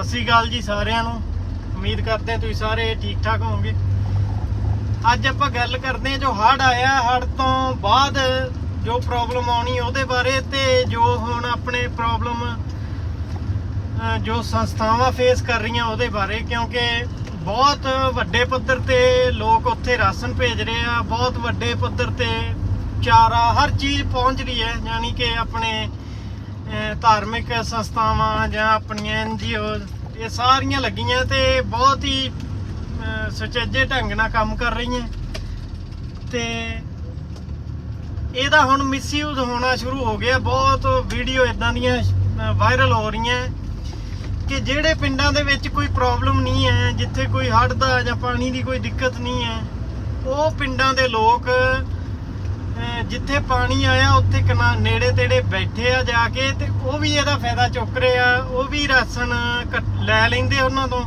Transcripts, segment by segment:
ਸਤਿ ਸ੍ਰੀ ਅਕਾਲ ਜੀ ਸਾਰਿਆਂ ਨੂੰ। ਉਮੀਦ ਕਰਦੇ ਹਾਂ ਤੁਸੀਂ ਸਾਰੇ ਠੀਕ ਠਾਕ ਹੋਵੋਗੇ। ਅੱਜ ਆਪਾਂ ਗੱਲ ਕਰਦੇ ਹਾਂ ਜੋ ਹੜ੍ਹ ਆਇਆ, ਹੜ੍ਹ ਤੋਂ ਬਾਅਦ ਜੋ ਪ੍ਰੋਬਲਮ ਆਉਣੀ ਉਹਦੇ ਬਾਰੇ ਤੇ ਜੋ ਹੁਣ ਆਪਣੇ ਪ੍ਰੋਬਲਮ ਜੋ ਸੰਸਥਾਵਾਂ ਫੇਸ ਕਰ ਰਹੀਆਂ ਉਹਦੇ ਬਾਰੇ। ਕਿਉਂਕਿ ਬਹੁਤ ਵੱਡੇ ਪੱਧਰ ਤੇ ਲੋਕ ਉੱਥੇ ਰਾਸ਼ਨ ਭੇਜ ਰਹੇ ਆ, ਬਹੁਤ ਵੱਡੇ ਪੱਧਰ ਤੇ ਚਾਰਾ ਹਰ ਚੀਜ਼ ਪਹੁੰਚ ਰਹੀ ਹੈ। ਯਾਨੀ ਕਿ ਆਪਣੇ ਧਾਰਮਿਕ ਸੰਸਥਾਵਾਂ ਜਾਂ ਆਪਣੀਆਂ ਐਨਜੀਓ ਇਹ ਸਾਰੀਆਂ ਲੱਗੀਆਂ ਤੇ ਬਹੁਤ ਹੀ, ਅਹ ਸੁਚੱਜੇ ਢੰਗ ਨਾਲ ਕੰਮ ਕਰ ਰਹੀਆਂ। ਤੇ ਇਹਦਾ ਹੁਣ ਮਿਸਯੂਜ਼ ਹੋਣਾ ਸ਼ੁਰੂ ਹੋ ਗਿਆ। ਬਹੁਤ ਵੀਡੀਓ ਇਦਾਂ ਦੀਆਂ ਵਾਇਰਲ ਹੋ ਰਹੀਆਂ। ਕਿ ਜਿਹੜੇ ਪਿੰਡਾਂ ਦੇ ਵਿੱਚ ਕੋਈ ਪ੍ਰੋਬਲਮ ਨਹੀਂ ਹੈ, ਜਿੱਥੇ ਕੋਈ ਹੜ੍ਹ ਦਾ ਜਾਂ ਪਾਣੀ ਦੀ ਕੋਈ ਦਿੱਕਤ ਨਹੀਂ ਹੈ, ਉਹ ਪਿੰਡਾਂ ਦੇ ਲੋਕ ਜਿੱਥੇ ਪਾਣੀ ਆਇਆ, ਉੱਥੇ ਕਨਾ, ਨੇੜੇ ਤੇੜੇ ਬੈਠੇ ਆ ਜਾ ਕੇ ਤੇ ਉਹ ਵੀ ਇਹਦਾ ਫਾਇਦਾ ਚੁੱਕ ਰਹੇ ਆ। ਉਹ ਵੀ ਰਾਸ਼ਨ ਕੱਟ- ਲੈ ਲੈਂਦੇ ਉਹਨਾਂ ਤੋਂ।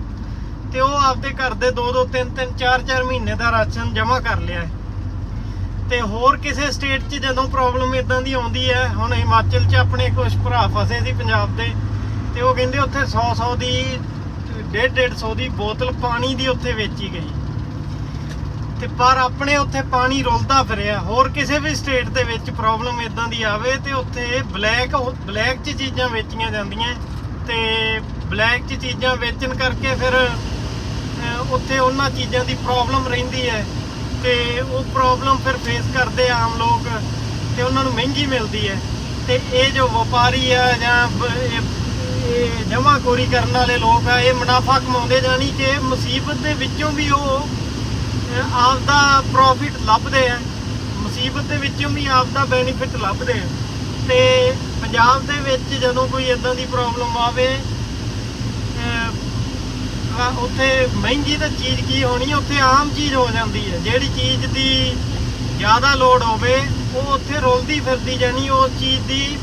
ਤੇ ਉਹ ਆਪਦੇ ਘਰ ਦੇ 2 2 3 3 4 4 ਮਹੀਨੇ ਦਾ ਰਾਸ਼ਨ ਜਮ੍ਹਾਂ ਕਰ ਲਿਆ ਹੈ। ਤੇ ਹੋਰ ਕਿਸੇ ਸਟੇਟ 'ਚ ਜਦੋਂ ਪ੍ਰੋਬਲਮ ਇਦਾਂ ਦੀ ਆਉਂਦੀ ਹੈ, ਹੁਣ ਹਿਮਾਚਲ 'ਚ ਆਪਣੇ ਕੁਝ ਭਰਾ ਫਸੇ ਸੀ ਪੰਜਾਬ ਦੇ, ਤੇ ਉਹ ਕਹਿੰਦੇ ਉੱਥੇ 100 100 ਦੀ 1.5 150 ਦੀ ਬੋਤਲ ਪਾਣੀ ਦੀ ਉੱਥੇ ਵੇਚੀ ਗਈ। ਤੇ ਪਰ ਆਪਣੇ ਉੱਥੇ ਪਾਣੀ ਰੁਲਦਾ ਫਿਰਿਆ। ਹੋਰ ਕਿਸੇ ਵੀ ਸਟੇਟ ਦੇ ਵਿੱਚ ਪ੍ਰੋਬਲਮ ਇਦਾਂ ਦੀ ਆਵੇ ਤੇ ਉੱਥੇ ਬਲੈਕ ਬਲੈਕ 'ਚ ਚੀਜ਼ਾਂ ਵੇਚੀਆਂ ਜਾਂਦੀਆਂ ਤੇ ਬਲੈਕ 'ਚ ਚੀਜ਼ਾਂ ਵੇਚਣ ਕਰਕੇ ਫਿਰ ਉੱਥੇ ਉਹਨਾਂ ਚੀਜ਼ਾਂ ਦੀ ਪ੍ਰੋਬਲਮ ਰਹਿੰਦੀ ਹੈ ਤੇ ਉਹ ਪ੍ਰੋਬਲਮ ਫਿਰ ਫੇਸ ਕਰਦੇ ਆਮ ਲੋਕ ਤੇ ਉਹਨਾਂ ਨੂੰ ਮਹਿੰਗੀ ਮਿਲਦੀ ਹੈ ਤੇ ਇਹ ਜੋ ਵਪਾਰੀ ਆ ਜਾਂ ਇਹ- ਇਹ ਜਮਾਖੋਰੀ ਕਰਨ ਵਾਲੇ ਲੋਕ ਆ, ਇਹ ਮੁਨਾਫਾ ਕਮਾਉਂਦੇ ਜਾਨੀ ਕਿ ਮੁਸੀਬਤ ਦੇ ਵਿੱਚੋਂ ਵੀ ਉਹ ਅਹ ਆਪਦਾ ਪ੍ਰੋਫਿਟ ਲੱਭਦੇ ਆ। ਮੁਸੀਬਤ ਦੇ ਵਿੱਚੋਂ ਵੀ ਆਪਦਾ ਬੈਨੀਫਿਟ ਲੱਭਦੇ ਆ। ਤੇ ਪੰਜਾਬ ਦੇ ਵਿੱਚ ਜਦੋਂ ਕੋਈ ਇਦਾਂ ਦੀ ਪ੍ਰੋਬਲਮ ਆਵੇ ਉੱਥੇ ਮਹਿੰਗੀ ਤਾਂ ਚੀਜ਼ ਕੀ ਹੋਣੀ ਹੈ ਉੱਥੇ ਆਮ ਚੀਜ਼ ਹੋ ਜਾਂਦੀ ਹੈ ਜਿਹੜੀ ਚੀਜ਼ ਦੀ ਜ਼ਿਆਦਾ ਲੋੜ ਹੋਵੇ, ਉਹ ਉੱਥੇ ਰੋਲਦੀ ਫਿਰਦੀ ਜਾਨੀ ਉਹ ਚੀਜ਼ ਦੀ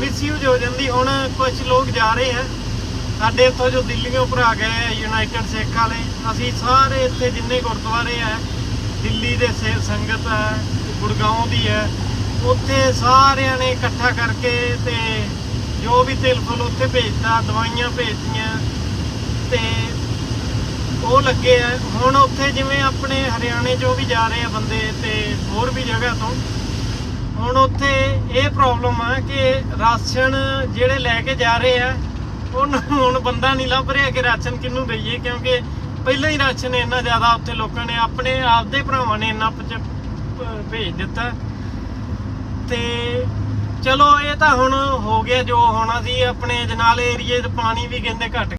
ਮਿਸਯੂਜ਼ ਹੋ ਜਾਂਦੀ। ਹੁਣ ਕੁਝ ਲੋਕ ਜਾ ਰਹੇ ਆ। ਸਾਡੇ ਇੱਥੋਂ ਜੋ ਦਿੱਲੀੋਂ ਭਰਾ ਗਏ ਆ ਯੂਨਾਈਟਿਡ ਸਿੱਖ ਵਾਲੇ, ਅਸੀਂ ਸਾਰੇ ਇੱਥੇ ਜਿੰਨੇ ਗੁਰਦੁਆਰੇ ਆ, ਦਿੱਲੀ ਦੇ ਸਿਰ ਸੰਗਤ ਹੈ ਗੁੜਗਾਉਂ ਦੀ ਹੈ ਉੱਥੇ ਸਾਰਿਆਂ ਨੇ ਇਕੱਠਾ ਕਰਕੇ ਤੇ ਜੋ ਵੀ ਤਿਲ ਫੁੱਲ ਉੱਥੇ ਭੇਜਤਾ, ਦਵਾਈਆਂ ਭੇਜਤੀਆਂ ਤੇ ਉਹ ਲੱਗੇ ਆ। ਹੁਣ ਉੱਥੇ ਜਿਵੇਂ ਆਪਣੇ ਹਰਿਆਣੇ ਚੋਂ ਵੀ ਜਾ ਰਹੇ ਆ ਬੰਦੇ ਤੇ ਹੋਰ ਵੀ ਜਗ੍ਹਾ ਤੋਂ, ਹੁਣ ਉੱਥੇ ਇਹ ਪ੍ਰੋਬਲਮ ਆ ਕਿ ਰਾਸ਼ਨ ਜਿਹੜੇ ਲੈ ਕੇ ਜਾ ਰਹੇ ਆ ਉਹਨੂੰ ਹੁਣ ਬੰਦਾ ਨਹੀਂ ਲੱਭ ਰਿਹਾ ਕਿ ਰਾਸ਼ਨ ਕਿਹਨੂੰ ਦਈਏ, ਕਿਉਂਕਿ ਪਹਿਲਾਂ ਹੀ ਰਾਸ਼ਨ ਇੰਨਾ ਜ਼ਿਆਦਾ ਉੱਥੇ ਲੋਕਾਂ ਨੇ ਆਪਣੇ ਆਪਦੇ ਭਰਾਵਾਂ ਨੇ ਇੰਨਾ ਭੇਜ ਦਿੱਤਾ। ਤੇ ਚਲੋ ਇਹ ਤਾਂ ਹੁਣ ਹੋ ਗਿਆ ਜੋ ਹੋਣਾ ਸੀ, ਆਪਣੇ ਜਨਾਲੇ ਏਰੀਏ 'ਚ ਪਾਣੀ ਵੀ ਕਹਿੰਦੇ ਘਟ